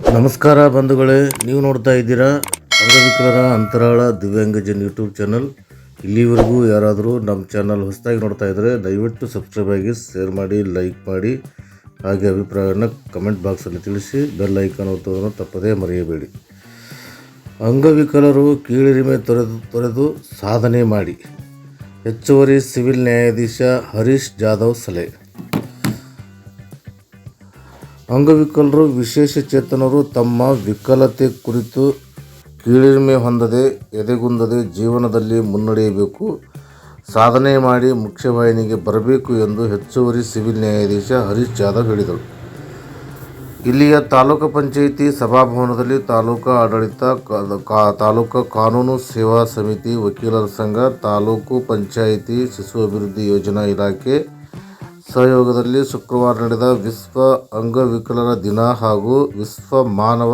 ನಮಸ್ಕಾರ ಬಂಧುಗಳೇ, ನೀವು ನೋಡ್ತಾ ಇದ್ದೀರಾ ಅಂಗವಿಕಲರ ಅಂತರಾಳ ದಿವ್ಯಾಂಗಜನ್ ಯೂಟ್ಯೂಬ್ ಚಾನಲ್. ಇಲ್ಲಿವರೆಗೂ ಯಾರಾದರೂ ನಮ್ಮ ಚಾನಲ್ ಹೊಸದಾಗಿ ನೋಡ್ತಾ ಇದ್ದರೆ ದಯವಿಟ್ಟು ಸಬ್ಸ್ಕ್ರೈಬ್ ಆಗಿ, ಶೇರ್ ಮಾಡಿ, ಲೈಕ್ ಮಾಡಿ, ಹಾಗೆ ಅಭಿಪ್ರಾಯವನ್ನು ಕಮೆಂಟ್ ಬಾಕ್ಸಲ್ಲಿ ತಿಳಿಸಿ, ಬೆಲ್ ಐಕಾನ್ ಒತ್ತೋದನ್ನು ತಪ್ಪದೇ ಮರೆಯಬೇಡಿ. ಅಂಗವಿಕಲರು ಕೀಳಿರಿಮೆ ತೊರೆದು ತೊರೆದು ಸಾಧನೆ ಮಾಡಿ. ಹೆಚ್ಚುವರಿ ಸಿವಿಲ್ ನ್ಯಾಯಾಧೀಶ ಹರೀಶ್ ಜಾಧವ್ ಸಲಹೆ. ಅಂಗವಿಕಲರು, ವಿಶೇಷ ಚೇತನರು ತಮ್ಮ ವಿಕಲತೆ ಕುರಿತು ಕೀಳಿರಿಮೆ ಹೊಂದದೆ, ಎದೆಗುಂದದೆ ಜೀವನದಲ್ಲಿ ಮುನ್ನಡೆಯಬೇಕು. ಸಾಧನೆ ಮಾಡಿ ಮುಖ್ಯವಾಹಿನಿಗೆ ಬರಬೇಕು ಎಂದು ಹೆಚ್ಚುವರಿ ಸಿವಿಲ್ ನ್ಯಾಯಾಧೀಶ ಹರೀಶ್ ಜಾಧವ್ ಹೇಳಿದರು. ಇಲ್ಲಿಯ ತಾಲೂಕು ಪಂಚಾಯಿತಿ ಸಭಾಭವನದಲ್ಲಿ ತಾಲೂಕು ಆಡಳಿತ ತಾಲೂಕು ಕಾನೂನು ಸೇವಾ ಸಮಿತಿ ವಕೀಲರ ಸಂಘ, ತಾಲೂಕು ಪಂಚಾಯಿತಿ ಶಿಶು ಅಭಿವೃದ್ಧಿ ಯೋಜನಾ ಇಲಾಖೆ ಸಹಯೋಗದಲ್ಲಿ ಶುಕ್ರವಾರ ನಡೆದ ವಿಶ್ವ ಅಂಗವಿಕಲರ ದಿನ ಹಾಗೂ ವಿಶ್ವ ಮಾನವ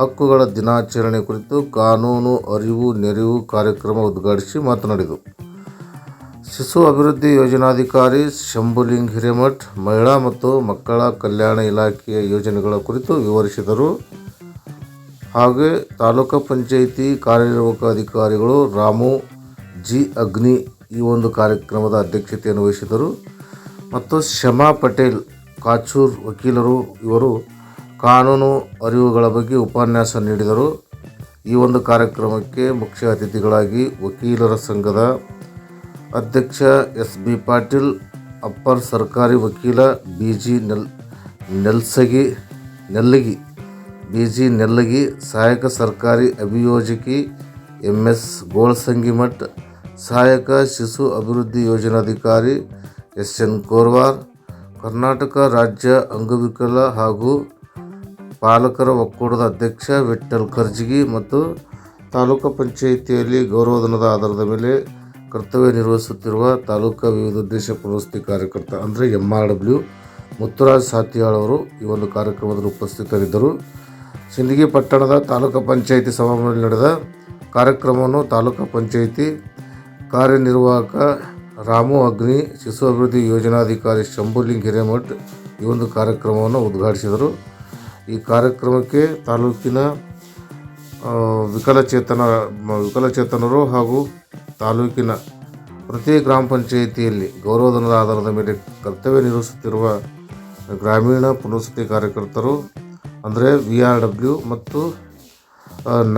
ಹಕ್ಕುಗಳ ದಿನಾಚರಣೆ ಕುರಿತು ಕಾನೂನು ಅರಿವು ನೆರವು ಕಾರ್ಯಕ್ರಮ ಉದ್ಘಾಟಿಸಿ ಮಾತನಾಡಿದರು. ಶಿಶು ಅಭಿವೃದ್ಧಿ ಯೋಜನಾಧಿಕಾರಿ ಶಂಭುಲಿಂಗ್ ಹಿರೇಮಠ್, ಮಹಿಳಾ ಮತ್ತು ಮಕ್ಕಳ ಕಲ್ಯಾಣ ಇಲಾಖೆಯ ಯೋಜನೆಗಳ ಕುರಿತು ವಿವರಿಸಿದರು. ಹಾಗೆ ತಾಲೂಕು ಪಂಚಾಯಿತಿ ಕಾರ್ಯನಿರ್ವಾಹಕ ಅಧಿಕಾರಿಗಳು ರಾಮು, ಜಿ ಅಗ್ನಿ ಈ ಒಂದು ಕಾರ್ಯಕ್ರಮದ ಅಧ್ಯಕ್ಷತೆಯನ್ನು ವಹಿಸಿದರು. ಮತ್ತು ಶಮಾ ಪಟೇಲ್, ಕಾಚೂರ್ ವಕೀಲರು, ಇವರು ಕಾನೂನು ಅರಿವುಗಳ ಬಗ್ಗೆ ಉಪನ್ಯಾಸ ನೀಡಿದರು. ಈ ಒಂದು ಕಾರ್ಯಕ್ರಮಕ್ಕೆ ಮುಖ್ಯ ಅತಿಥಿಗಳಾಗಿ ವಕೀಲರ ಸಂಘದ ಅಧ್ಯಕ್ಷ ಎಸ್ ಬಿ ಪಾಟೀಲ್, ಅಪ್ಪರ್ ಸರ್ಕಾರಿ ವಕೀಲ ಬಿ ಜಿ ನೆಲ್, ನೆಲ್ಸಗಿ, ನೆಲ್ಲಗಿ, ಬಿ ಜಿ ನೆಲ್ಲಗಿ, ಸಹಾಯಕ ಸರ್ಕಾರಿ ಅಭಿಯೋಜಕಿ ಎಂ ಎಸ್ ಗೋಳ್ಸಂಗಿಮಠ್, ಸಹಾಯಕ ಶಿಶು ಅಭಿವೃದ್ಧಿ ಯೋಜನಾಧಿಕಾರಿ ಎಸ್ ಎನ್ ಕೋರ್ವಾರ್ ಕರ್ನಾಟಕ ರಾಜ್ಯ ಅಂಗವಿಕಲ ಹಾಗೂ ಪಾಲಕರ ಒಕ್ಕೂಟದ ಅಧ್ಯಕ್ಷ ವಿಠ್ಠಲ್ ಖರ್ಜಿಗಿ ಮತ್ತು ತಾಲೂಕು ಪಂಚಾಯಿತಿಯಲ್ಲಿ ಗೌರವಧನದ ಆಧಾರದ ಮೇಲೆ ಕರ್ತವ್ಯ ನಿರ್ವಹಿಸುತ್ತಿರುವ ತಾಲೂಕು ವಿವಿಧ ಉದ್ದೇಶ ಪುನರ್ವಸತಿ ಕಾರ್ಯಕರ್ತ ಅಂದರೆ M R W Muthuraj Sathiyal ಅವರು ಈ ಒಂದು ಕಾರ್ಯಕ್ರಮದಲ್ಲಿ ಉಪಸ್ಥಿತರಿದ್ದರು. ಸಿಂದಗಿ ಪಟ್ಟಣದ ತಾಲೂಕು ಪಂಚಾಯಿತಿ ಸಭಾಂಗಣದಲ್ಲಿ ನಡೆದ ಕಾರ್ಯಕ್ರಮವನ್ನು ತಾಲೂಕು ಪಂಚಾಯಿತಿ ಕಾರ್ಯನಿರ್ವಾಹಕ ರಾಮು ಅಗ್ನಿ, ಶಿಶು ಅಭಿವೃದ್ಧಿ ಯೋಜನಾಧಿಕಾರಿ ಶಂಭುಲಿಂಗ್ ಹಿರೇಮಠ್ ಈ ಒಂದು ಕಾರ್ಯಕ್ರಮವನ್ನು ಉದ್ಘಾಟಿಸಿದರು. ಈ ಕಾರ್ಯಕ್ರಮಕ್ಕೆ ತಾಲೂಕಿನ ವಿಕಲಚೇತನ ವಿಕಲಚೇತನರು ಹಾಗೂ ತಾಲೂಕಿನ ಪ್ರತಿ ಗ್ರಾಮ ಪಂಚಾಯಿತಿಯಲ್ಲಿ ಗೌರವಧನದ ಆಧಾರದ ಮೇಲೆ ಕರ್ತವ್ಯ ನಿರ್ವಹಿಸುತ್ತಿರುವ ಗ್ರಾಮೀಣ ಪುನರ್ವಸತಿ ಕಾರ್ಯಕರ್ತರು, ಅಂದರೆ ವಿ ಆರ್ ಡಬ್ಲ್ಯೂ ಮತ್ತು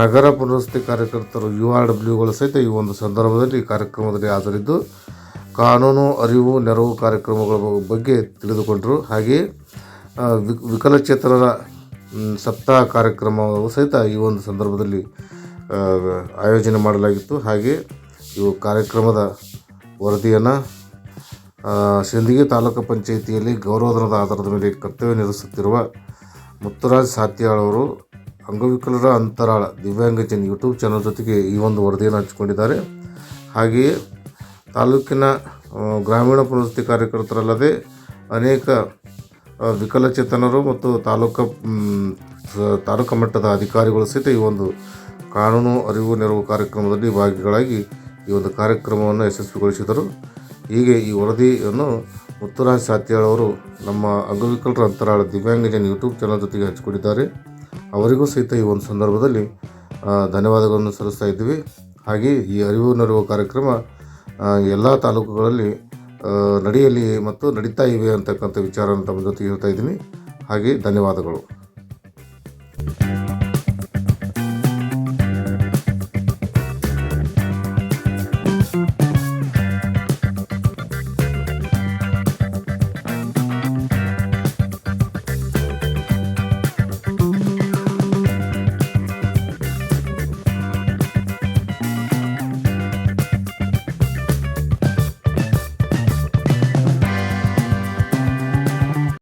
ನಗರ ಪುನರ್ವಸತಿ ಕಾರ್ಯಕರ್ತರು, ಯು ಆರ್ ಡಬ್ಲ್ಯೂಗಳು ಸಹಿತ ಈ ಒಂದು ಸಂದರ್ಭದಲ್ಲಿ ಈ ಕಾರ್ಯಕ್ರಮದಲ್ಲಿ ಹಾಜರಿದ್ದು ಕಾನೂನು, ಅರಿವು, ನೆರವು ಕಾರ್ಯಕ್ರಮಗಳ ಬಗ್ಗೆ ತಿಳಿದುಕೊಂಡರು. ಹಾಗೆಯೇ ವಿಕಲಚೇತನರ ಸಪ್ತಾಹ ಕಾರ್ಯಕ್ರಮವು ಸಹಿತ ಈ ಒಂದು ಸಂದರ್ಭದಲ್ಲಿ ಆಯೋಜನೆ ಮಾಡಲಾಗಿತ್ತು. ಹಾಗೆ ಇವು ಕಾರ್ಯಕ್ರಮದ ವರದಿಯನ್ನು ಸಿಂದಿಗೆ ತಾಲೂಕು ಪಂಚಾಯಿತಿಯಲ್ಲಿ ಗೌರವಧನದ ಆಧಾರದ ಮೇಲೆ ಕರ್ತವ್ಯ ನಿರ್ವಹಿಸುತ್ತಿರುವ ಮುತ್ತುರಾಜ್ ಸಾತ್ಯಾಳ್ ಅವರು ಅಂಗವಿಕಲರ ಅಂತರಾಳ ದಿವ್ಯಾಂಗಜನ್ ಯೂಟ್ಯೂಬ್ ಚಾನಲ್ ಜೊತೆಗೆ ಈ ಒಂದು ವರದಿಯನ್ನು ಹಂಚಿಕೊಂಡಿದ್ದಾರೆ. ಹಾಗೆಯೇ ತಾಲೂಕಿನ ಗ್ರಾಮೀಣ ಪುನರ್ವಸತಿ ಕಾರ್ಯಕರ್ತರಲ್ಲದೆ ಅನೇಕ ವಿಕಲಚೇತನರು ಮತ್ತು ತಾಲೂಕು ತಾಲೂಕು ಮಟ್ಟದ ಅಧಿಕಾರಿಗಳು ಸಹಿತ ಈ ಒಂದು ಕಾನೂನು ಅರಿವು ನೆರವು ಕಾರ್ಯಕ್ರಮದಲ್ಲಿ ಭಾಗಿಗಳಾಗಿ ಈ ಒಂದು ಕಾರ್ಯಕ್ರಮವನ್ನು ಯಶಸ್ವಿಗೊಳಿಸಿದರು. ಹೀಗೆ ಈ ವರದಿಯನ್ನು ಮುತ್ತುರಾಜ್ ಸಾತ್ಯಾಳ್ ಅವರು ನಮ್ಮ ಅಂಗವಿಕಲರ ಅಂತರಾಳ ದಿವ್ಯಾಂಗಜನ್ ಯೂಟ್ಯೂಬ್ ಚಾನಲ್ ಜೊತೆಗೆ ಹಂಚಿಕೊಂಡಿದ್ದಾರೆ. ಅವರಿಗೂ ಸಹಿತ ಈ ಒಂದು ಸಂದರ್ಭದಲ್ಲಿ ಧನ್ಯವಾದಗಳನ್ನು ಸಲ್ಲಿಸ್ತಾ ಇದ್ದೀವಿ. ಹಾಗೆ ಈ ಅರಿವು ನೆರವು ಕಾರ್ಯಕ್ರಮ ಎಲ್ಲ ತಾಲೂಕುಗಳಲ್ಲಿ ನಡೆಯಲಿ ಮತ್ತು ನಡೀತಾ ಇವೆ ಅಂತಕ್ಕಂಥ ವಿಚಾರ ತಮ್ಮ ಜೊತೆ ಹೇಳ್ತಾ ಇದ್ದೀನಿ. ಹಾಗೆ ಧನ್ಯವಾದಗಳು.